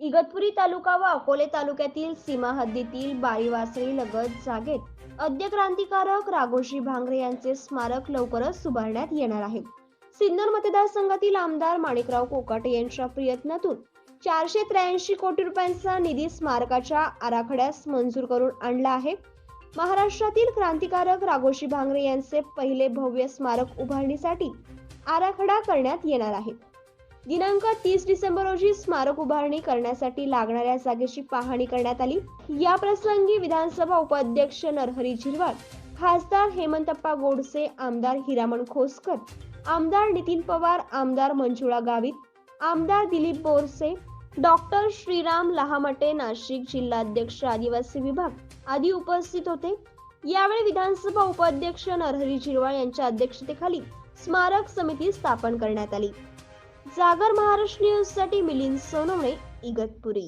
इगतपुरी तालुका व अकोले तालुक्यातील सीमा हद्दीतील बारीवासळी लगत जागेत अद्य क्रांतिकारक राघोशी भांगरे यांचे स्मारक लवकरच सुभारण्यात येणार आहे. सिन्नर मतदारसंघातील आमदार माणिकराव कोकाटे यांच्या प्रयत्नातून चारशे त्र्याऐंशी कोटी रुपयांचा निधी स्मारकाच्या आराखड्यास मंजूर करून आणला आहे. महाराष्ट्रातील क्रांतिकारक राघोशी भांगरे यांचे पहिले भव्य स्मारक उभारणीसाठी आराखडा करण्यात येणार आहे. दिनांक तीस डिसेंबर रोजी स्मारक उभारणी करण्यासाठी लागणाऱ्या जागेची पाहणी करण्यात आली. या प्रसंगी विधानसभा उपाध्यक्ष नरहरी झिरवाळ खासदार हेमंतप्पा गोडसे आमदार हिरामण खोसकर आमदार नितीन पवार आमदार मंजुळा गावित आमदार दिलीप बोरसे डॉक्टर श्रीराम लहामटे नाशिक जिल्हाध्यक्ष आदिवासी विभाग आदी उपस्थित होते. यावेळी विधानसभा उपाध्यक्ष नरहरी झिरवाळ यांच्या अध्यक्षतेखाली स्मारक समिती स्थापन करण्यात आली. जागर महाराष्ट्र न्यूजसाठी मिलिंद सोनवणे इगतपुरी.